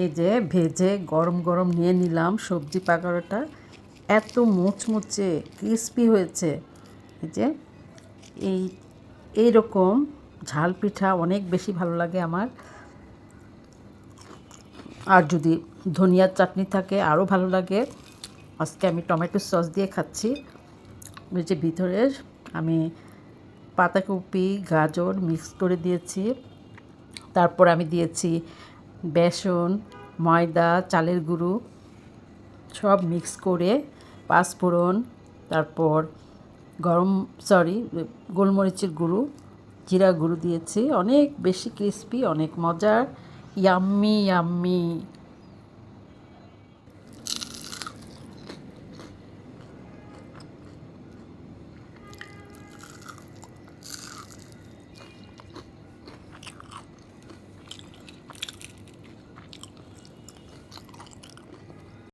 এই যে ভেজে গরম গরম নিয়ে নিলাম সবজি পাকোড়াটা। এত মুচমুচে ক্রিস্পি হয়েছে। এই যে এই, এইরকম ঝাল পিঠা অনেক বেশি ভালো লাগে আমার। আর যদি ধনিয়ার চাটনি থাকে আরও ভালো লাগে। আজকে আমি টমেটো সস দিয়ে খাচ্ছি। ওই যে ভিতরে আমি পাতাকপি, গাজর মিক্স করে দিয়েছি। তারপর আমি দিয়েছি বেসন, ময়দা, চালের গুঁড়ো সব মিক্স করে পাঁচফোড়ন, তারপর গরম সরি গোলমরিচের গুঁড়ো, জিরা গুঁড়ো দিয়েছি। অনেক বেশি ক্রিস্পি অনেক মজার ইয়াম্মি ইয়াম্মি